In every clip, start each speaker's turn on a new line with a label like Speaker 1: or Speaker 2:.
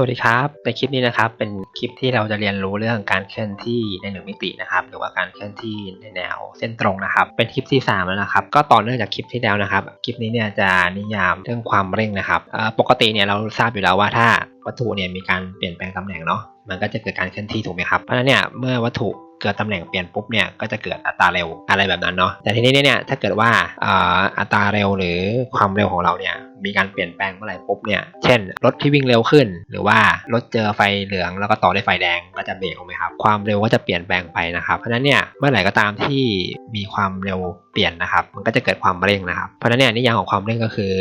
Speaker 1: สวัสดีครับ ในคลิปนี้นะครับ เป็นคลิปที่เราจะเรียนรู้เรื่องการเคลื่อนที่ในหนึ่งมิตินะครับ หรือว่าการเคลื่อนที่ในแนวเส้นตรงนะครับ เป็นคลิปที่3แล้วนะครับ ก็ต่อเนื่องจากคลิปที่แล้วนะครับ คลิปนี้เนี่ยจะนิยามเรื่องความเร่งนะครับ ปกติเนี่ยเราทราบอยู่แล้วว่าถ้าวัตถุเนี่ยมีการเปลี่ยนแปลงตำแหน่งเนาะ มันก็จะเกิดการเคลื่อนที่ถูกไหมครับ เพราะฉะนั้นเนี่ยเมื่อวัตถุ เกิดตำแหน่งเปลี่ยนปุ๊บเนี่ยก็จะเกิดอัตราเร็วอะไรแบบนั้นเนาะแต่ทีนี้เนี่ยถ้าเกิดว่าอัตราเร็วหรือความเร็วของเราเนี่ยมีการเปลี่ยนแปลงเมื่อไหร่ปุ๊บเนี่ยเช่น รถที่วิ่งเร็วขึ้น หรือว่ารถเจอไฟเหลืองแล้วก็ต่อด้วยไฟแดงก็จะเบรกถูกไหมครับความเร็วก็จะเปลี่ยนแปลงไปนะครับเพราะฉะนั้นเนี่ยเมื่อไหร่ก็ตามที่มีความเร็วเปลี่ยนนะครับ มันก็จะเกิดความเร่งนะครับเพราะฉะนั้นเนี่ยนิยามของความเร่งก็คือ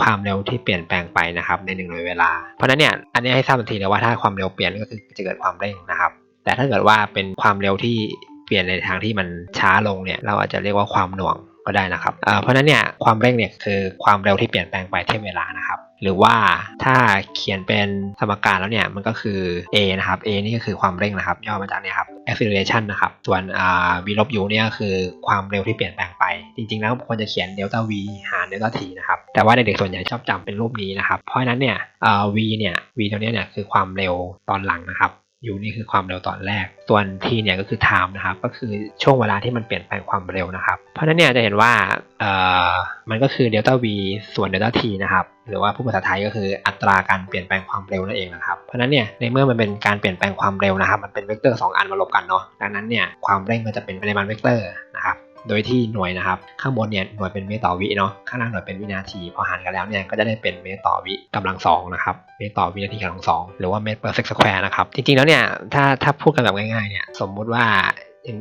Speaker 1: ความเร็วที่เปลี่ยนแปลงไปนะครับในหนึ่งหน่วยเวลาเพราะฉะนั้นเนี่ยอันนี้ให้ทราบทันทีเลยว่าถ้าความเร็วเปลี่ยนก็คือจะเกิดความเร่งนะครับ แต่ถ้าเกิดว่าเป็นความเร็วที่เปลี่ยนในทางที่มันช้าลงเนี่ยเราอาจจะเรียกว่าความหน่วงก็ได้นะครับเพราะนั้นเนี่ยความเร่งเนี่ยคือความเร็วที่เปลี่ยนแปลงไปเทียบเวลานะครับ หรือว่าถ้าเขียนเป็นสมการแล้วเนี่ยมันก็คือ a นะครับ a นี่ก็คือความเร่งนะครับ ย่อมาจากเนี่ยครับ acceleration นะครับ ส่วน v ลบ u เนี่ยคือความเร็วที่เปลี่ยนแปลงไป จริงๆ แล้วควรจะเขียน delta v หาร delta t นะครับ แต่ว่าเด็กๆส่วนใหญ่ชอบจำเป็นรูปนี้นะครับ เพราะนั้นเนี่ย v เนี่ย v ตัวเนี้ยเนี่ยคือความเร็วตอนหลังนะครับ u นี่คือความเร็วตอนแรก ส่วน t เนี่ยก็คือ time นะครับ ก็คือช่วงเวลาที่มันเปลี่ยนแปลงความเร็วนะครับ เพราะนั้นเนี่ยจะเห็นว่าเอ่อมันก็คือ delta v ส่วน delta t นะครับ หรือว่าผู้ภาษาไทยก็คืออัตราการเปลี่ยนแปลงความเร็วนั่นเองนะครับ เพราะฉะนั้นเนี่ยในเมื่อมันเป็นการเปลี่ยนแปลงความเร็วนะครับ มันเป็นเวกเตอร์ 2 อันมาลบกันเนาะ ดังนั้นเนี่ยความเร่งมันจะเป็นปริมาณเวกเตอร์นะครับ โดยที่หน่วยนะครับ ข้างบนเนี่ยหน่วยเป็นเมตรต่อวิเนาะข้างล่างหน่วยเป็นวินาที พอหารกันแล้วเนี่ยก็จะได้เป็นเมตรต่อวิกำลังสองนะครับเมตรต่อวินาทีกำลังสองหรือว่าเมตร per sec square นะครับจริงๆแล้วเนี่ยถ้าถ้าพูดกันแบบง่ายๆเนี่ยสมมุติว่า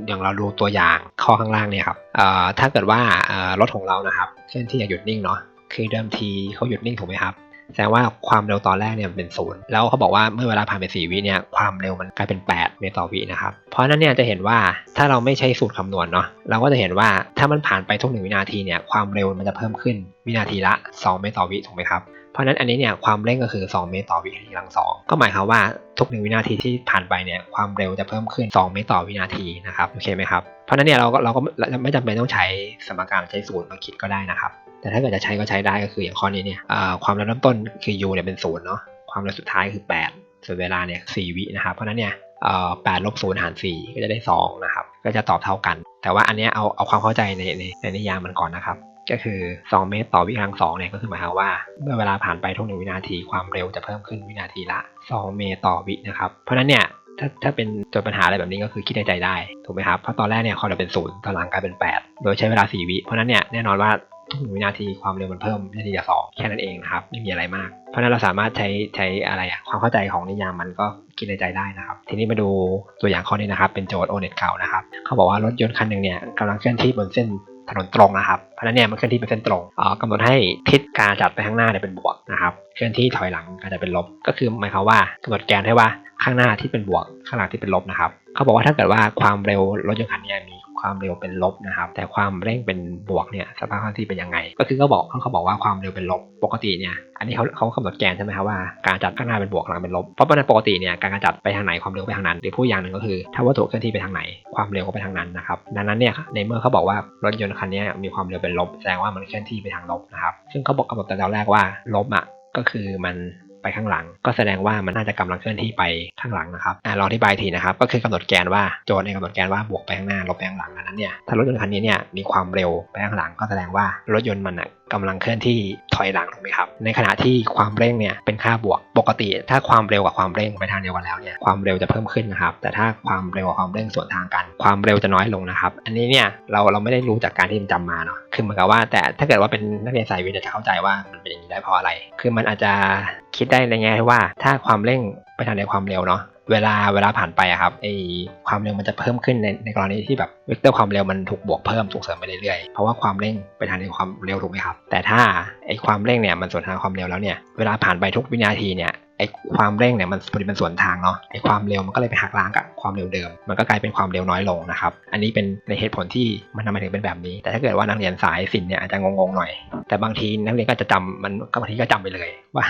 Speaker 1: อย่างเราดูตัวอย่างข้อข้างล่างเนี่ยครับเอ่อถ้าเกิดว่าเอ่อรถของเรานะครับเคลื่อนที่หยุดนิ่งเนาะคือเดิมทีเขาหยุดนิ่งถูกไหมครับ แสดงว่าความเร็วตอนแรกเนี่ยเป็นศูนย์แล้วเขาบอกว่าเมื่อเวลาผ่านไป4วิเนี่ยความเร็วมันกลายเป็น8เมตรต่อวินะครับเพราะนั้นเนี่ยจะเห็นว่าถ้าเราไม่ใช้สูตรคำนวณเนาะเราก็จะเห็นว่าถ้ามันผ่านไปทุกหนึ่งวินาทีเนี่ยความเร็วมันจะเพิ่มขึ้นวินาทีละ 2 เมตรต่อวิถูกไหมครับเพราะนั้นอันนี้เนี่ยความเร่งก็คือ 2 เมตรต่อวินาทีกำลังสองก็หมายความว่าทุกหนึ่งวินาทีที่ผ่านไปเนี่ยความเร็วจะเพิ่มขึ้น 2 เมตรต่อวินาทีนะครับโอเคไหมครับเพราะฉะนั้นเนี่ยเราก็เราก็ไม่จำเป็นต้องใช้สมการใช้สูตรมาคิดก็ได้นะครับ แต่ถ้าเกิดจะใช้ก็ใช้ได้ก็คืออย่างข้อนี้เนี่ยความเร็วเริ่มต้นคือ u เนี่ยเป็นศูนย์เนาะความเร็วสุดท้ายคือ 8 ส่วนเวลาเนี่ย4วินะครับเพราะนั้นเนี่ยเอ่อ8ลบ0หาร4ก็จะได้2นะครับก็จะตอบเท่ากัน แต่ว่าอันเนี้ยเอาเอาความเข้าใจในในในนิยามมันก่อนนะครับ ก็คือ 2 เมตรต่อวิกำลังสองเนี่ยก็คือหมายความว่า เมื่อเวลาผ่านไปทุกหนึ่งวินาทีความเร็วจะเพิ่มขึ้นวินาทีละ 2 เมตรต่อวินะครับเพราะนั้นเนี่ยถ้าถ้าเป็นโจทย์ปัญหาอะไรแบบนี้ก็คือคิดในใจได้ถูกไหมครับเพราะตอนแรกเนี่ยความเร็วเป็นศูนย์ตอนหลังกลายเป็น 8 โดยใช้เวลา 4 วิ เพราะนั้นเนี่ยแน่นอนว่า วินาทีความเร็วมันเพิ่มวินาทีละสองแค่นั้นเองนะครับไม่มีอะไรมาก เพราะนั้นเราสามารถใช้ใช้อะไรอะความเข้าใจของนิยามมันก็คิดในใจได้นะครับ ทีนี้มาดูตัวอย่างข้อนี้นะครับ เป็นโจทย์โอเน็ตเก่านะครับเขาบอกว่ารถยนต์คันหนึ่งเนี่ยกำลังเคลื่อนที่บนเส้นถนนตรงนะครับ เพราะนั้นเนี่ยมันเคลื่อนที่เป็นเส้นตรงออกำหนดให้ทิศการจัดไปข้างหน้าเนี่ยเป็นบวกนะครับเคลื่อนที่ถอยหลังก็จะเป็นลบ ก็คือหมายความว่ากำหนดแกนให้ว่าข้างหน้าที่เป็นบวกข้างหลังที่เป็นลบนะครับเขาบอกว่าถ้าเกิดว่าความเร็วรถยนต์คันนี้มี ความเร็วเป็นลบนะครับ แต่ความเร่งเป็นบวกเนี่ยสภาพคล่อนที่เป็นยังไง ก็คือเขาบอกเขาบอกว่าความเร็วเป็นลบปกติเนี่ยอันนี้เขาเขากำหนดแกนใช่ไหมครับว่าการจัดข้างหน้าเป็นบวกหลังเป็นลบเพราะในปกติเนี่ยการกระจัดไปทางไหนความเร็วไปทางนั้น หรือผู้อย่างหนึ่งก็คือ ถ้าวัตถุเคลื่อนที่ไปทางไหนความเร็วก็ไปทางนั้นนะครับดังนั้นเนี่ยในเมื่อเขาบอกว่ารถยนต์คันนี้มีความเร็วเป็นลบแสดงว่ามันเคลื่อนที่ไปทางลบนะครับซึ่งเขาบอกกำหนดแต่ตอนแรกว่าลบอะก็คือมัน ไปข้างหลัง ก็แสดงว่ามันน่าจะกำลังเคลื่อนที่ไปข้างหลังนะครับอ่าลองอธิบายทีนะครับ ก็คือกำหนดแกนว่าโจทย์ในกำหนดแกนว่าบวกไปข้างหน้าลบไปข้างหลังอันนั้นเนี่ยถ้ารถยนต์คันนี้เนี่ยมีความเร็วไปข้างหลังก็แสดงว่ารถยนต์มันอะ กำลังเคลื่อนที่ถอยหลังถูกไหมครับ ในขณะที่ความเร่งเนี่ยเป็นค่าบวก ปกติ ถ้าความเร็วกับความเร่งไปทางเดียวกันแล้วเนี่ยความเร็วจะเพิ่มขึ้นนะครับ แต่ถ้าความเร็วกับความเร่งสวนทางกัน ความเร็วจะน้อยลงนะครับ อันนี้เนี่ยเราเราไม่ได้รู้จากการที่จำมาเนาะ คือเหมือนกับว่า แต่ถ้าเกิดว่าเป็นนักเรียนสายวิทย์จะเข้าใจว่ามันเป็นอย่างนี้ได้เพราะอะไร คือมันอาจจะคิดได้ในแง่ที่ว่า ถ้าความเร่งไปทางเดียวความเร็วเนาะเวลาเวลาผ่านไปอะครับไอความเร็วมันจะเพิ่มขึ้นในในกรณีที่แบบเวกเตอร์ความเร็วมันถูกบวกเพิ่มถูกเสริมไปเรื่อยๆเพราะว่าความเร่งไปทางในความเร็วถูกไหมครับแต่ถ้าไอความเร่งเนี่ยมันส่วนทางความเร็วแล้วเนี่ยเวลาผ่านไปทุกวินาทีเนี่ย ไอความเร่งเนี่ยมันพอดีมันสวนทางเนาะไอความเร็วมันก็เลยไปหักล้างกับความเร็วเดิม มันก็กลายเป็นความเร็วน้อยลงนะครับอันนี้เป็นในเหตุผลที่มันทำไมถึงเป็นแบบนี้ แต่ถ้าเกิดว่านักเรียนสายศิลป์เนี่ยอาจจะงงๆหน่อย แต่บางทีนักเรียนก็จะจำมันก็บางทีก็จำไปเลยว่า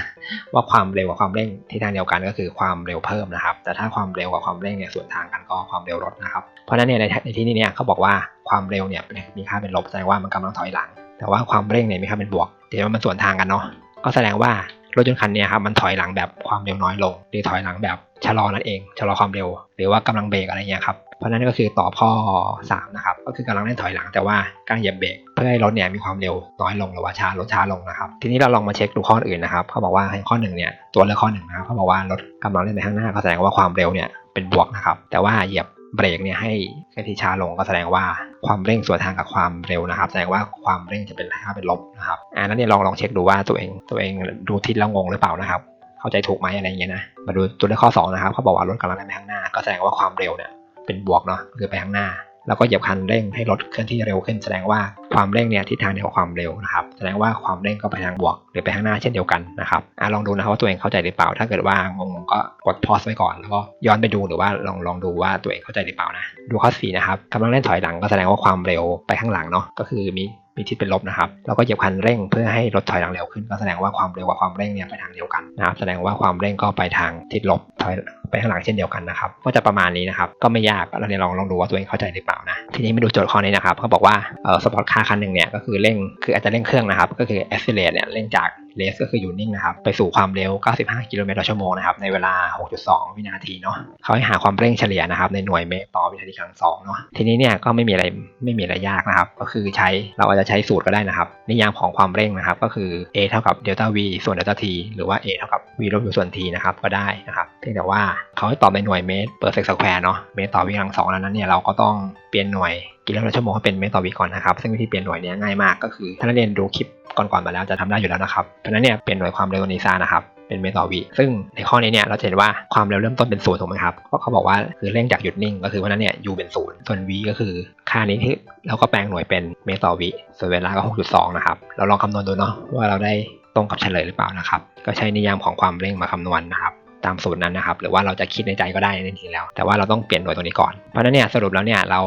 Speaker 1: ว่าความเร็วกับความเร่งที่ทางเดียวกันก็คือความเร็วเพิ่มนะครับ แต่ถ้าความเร็วกับความเร่งเนี่ยสวนทางกันก็ความเร็วลดนะครับเพราะนั้นเนี่ยในในที่นี้เนี่ยเขาบอกว่าความเร็วเนี่ยมีค่าเป็นลบแสดงว่ามันกำลังถอยหลัง แต่ว่าความเร่งเนี่ยมีค่าเป็นบวกเดี๋ยวมันสวนทางกันเนาะก็แสดงว่า รถยนต์คันเนี้ยครับมันถอยหลังแบบความเร็วน้อยลง หรือถอยหลังแบบชะลอนั่นเองชะลอความเร็ว หรือว่ากำลังเบรกอะไรเงี้ยครับเพราะนั้นก็คือตอบข้อ3นะครับก็คือกำลังเล่นถอยหลังแต่ว่ากำลังเหยียบเบรกเพื่อให้รถเนี่ยมีความเร็วน้อยลงหรือว่าช้าลดช้าลงนะครับ ทีนี้เราลองมาเช็คดูข้ออื่นนะครับเขาบอกว่าข้อหนึ่งเนี่ยตัวเลือกข้อหนึ่งนะครับเขาบอกว่ารถกำลังเล่นไปข้างหน้าก็แสดงว่าความเร็วเนี่ยเป็นบวกนะครับแต่ว่าเหยียบ เบรกเนี่ยให้เคลื่อนที่ช้าลงก็แสดงว่าความเร่งสวนทางกับความเร็วนะครับ แสดงว่าความเร่งจะเป็นค่าเป็นลบนะครับอ่านั้นเนี่ยลองลองเช็คดูว่าตัวเองตัวเองดูทิศแล้วงงหรือเปล่านะครับ เข้าใจถูกไหมอะไรอย่างเงี้ยนะมาดูตัวเลขข้อ2นะครับเขาบอกว่ารถกำลังไปข้างหน้า ก็แสดงว่าความเร็วเนี่ยเป็นบวกเนาะคือไปข้างหน้า แล้วก็เหยียบคันเร่งให้รถเคลื่อนที่เร็วขึ้น แสดงว่าความเร่งเนี่ยทิศทางเดียวกับความเร็วนะครับ แสดงว่าความเร่งก็ไปทางบวก หรือไปข้างหน้าเช่นเดียวกันนะครับอะลองดูนะครับว่าตัวเองเข้าใจหรือเปล่า ถ้าเกิดว่างงก็กดพอสไว้ก่อนแล้วก็ย้อนไปดูหรือว่าลองลองดูว่าตัวเองเข้าใจหรือเปล่านะดูข้อ4นะครับกำลังเล่นถอยหลังก็แสดงว่าความเร็วไปข้างหลังเนาะก็คือมีมีทิศเป็นลบนะครับแล้วก็เหยียบคันเร่งเพื่อให้รถถอยหลังเร็วขึ้น ก็แสดงว่าความเร็วกับความเร่งเนี่ยไปทางเดียวกันนะครับแสดงว่าความเร่งก็ไปทางทิศลบถอย ไปข้างหลังเช่นเดียวกันนะครับก็จะประมาณนี้นะครับก็ไม่ยากเราเนี่ยลองลองดูว่าตัวเองเข้าใจหรือเปล่านะทีนี้มาดูโจทย์ข้อนี้นะครับเขาบอกว่าเออสปอร์ตคาร์คันหนึ่งเนี่ยก็คือเร่งคืออาจจะเร่งเครื่องนะครับก็คือ accelerate เนี่ยเร่งจากเลสก็คืออยู่นิ่งนะครับ ไปสู่ความเร็ว 95 กิโลเมตรต่อชั่วโมงนะครับ ในเวลา 6.2 วินาทีเนาะเขาให้หาความเร่งเฉลี่ยนะครับ ในหน่วยเมตรต่อวินาทีครั้งสองเนาะ ทีนี้เนี่ยก็ไม่มีอะไรไม่มีอะไรยากนะครับ ก็คือใช้เราอาจจะใช้สูตรก็ได้นะครับ นิยามของความเร่งนะครับ ก็คือ a เท่ากับเดลต้า v ส่วนเดลต้า t หรือว่า a เท่ากับ v ลบ u ส่วน t นะครับ ก็ได้นะครับ เพียงแต่ว่าเขาให้ตอบในหน่วยเมตรเปอร์เซกต์สแควร์เนาะ เมตรต่อวินาทีครั้งสองนั้นเนี่ยเราก็ต้องเปลี่ยนหน่วยกิโลเมตรต่อชั่วโมงให้เป็นเมตรต่อวิก่อนนะครับ ซึ่งวิธีเปลี่ยนหน่วยเนี้ง่ายมากก็คือถ้านักเรียนดูคลิปก่อนๆมาแล้วจะทำได้อยู่แล้วนะครับ เพราะนั้นเนี่ยเปลี่ยนหน่วยความเร็วนี้ซะนะครับเป็นเมตรต่อวิซึ่งในข้อนี้เนี่ยเราเห็นว่าความเร็วเริ่มต้นเป็นศูนย์ถูกไหมครับเพราะเขาบอกว่าคือเร่งจากหยุดนิ่งก็คือเพราะนั้นเนี่ย u เป็นศูนย์ส่วน v ก็คือค่านี้ที่เราก็แปลงหน่วยเป็นเมตรต่อวิส่วนเวลาก็ 6.2 นะครับเราลองคำนวณดูเนาะว่าเราได้ตรงกับเฉลยหรือเปล่านะครับก็ใช้นิยามของความเร่งมาคำนวณนะครับ ตามสูตรนั้นนะครับ หรือว่าเราจะคิดในใจก็ได้จริงๆแล้ว แต่ว่าเราต้องเปลี่ยนหน่วยตรงนี้ก่อน เพราะนั้นเนี่ยสรุปแล้วเนี่ยเรา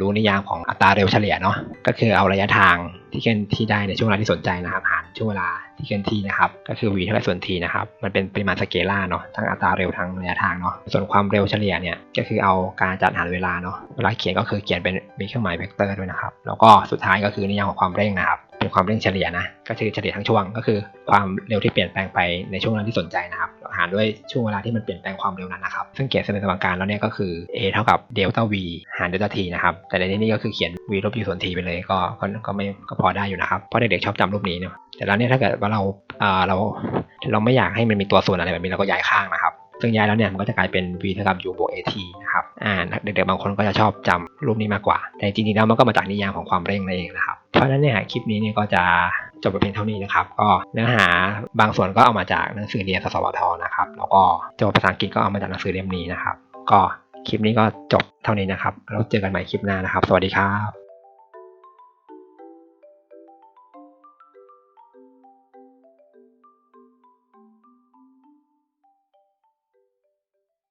Speaker 1: รู้นิยามของอัตราเร็วเฉลี่ยเนาะ ก็คือเอาระยะทางที่เคลื่อนที่ได้ในช่วงเวลาที่สนใจนะครับหารช่วงเวลาที่เคลื่อนที่นะครับ ก็คือ v เท่ากับส่วน t นะครับ มันเป็นปริมาณสเกลาร์เนาะ ทั้งอัตราเร็วทั้งระยะทางเนาะ ส่วนความเร็วเฉลี่ยเนี่ย ก็คือเอาการจัดหารเวลาเนาะ เวลาเขียนก็คือเขียนเป็นมีเครื่องหมายเวกเตอร์ด้วยนะครับ แล้วก็สุดท้ายก็คือนิยามของความเร่งนะครับเป็นความเร่งเฉลี่ยนะ ก็คือเฉลี่ยทั้งช่วง ก็คือความเร็วที่เปลี่ยนแปลงไปในช่วงเวลาที่สนใจนะครับ หารด้วยช่วงเวลาที่มันเปลี่ยนแปลงความเร็วนั้นนะครับ ซึ่งเขียนเสนอสมการแล้วเนี่ยก็คือ a เท่ากับเดลต้า v หารเดลต้า t นะครับ แต่ในที่นี้ก็คือเขียน v ลบ u ส่วน t ไปเลยก็ก็ก็ไม่ก็พอได้อยู่นะครับ เพราะเด็กๆชอบจำรูปนี้เนาะแต่แล้วเนี่ยถ้าเกิดว่าเราอ่าเราเราไม่อยากให้มันมีตัวส่วนอะไรแบบนี้เราก็ย้ายข้างนะครับซึ่งย้ายแล้วเนี่ยมันก็จะกลายเป็น v เท่ากับ u บวก at นะครับ อ่าเด็กๆบางคนก็จะชอบจำรูปนี้มากกว่า แต่จริงๆแล้วมันก็มาจากนิยามของความเร่งนั่นเองนะครับ เพราะฉะนั้นเนี่ยคลิปนี้เนี่ยก็จะ จบไปเพียงเท่านี้นะครับ ก็เนื้อหาบางส่วนก็เอามาจากหนังสือเรียนสสวทนะครับ แล้วก็โจทย์ภาษาอังกฤษก็เอามาจากหนังสือเล่มนี้นะครับ ก็คลิปนี้ก็จบเท่านี้นะครับแล้วเจอกันใหม่คลิปหน้านะครับ สวัสดีครับ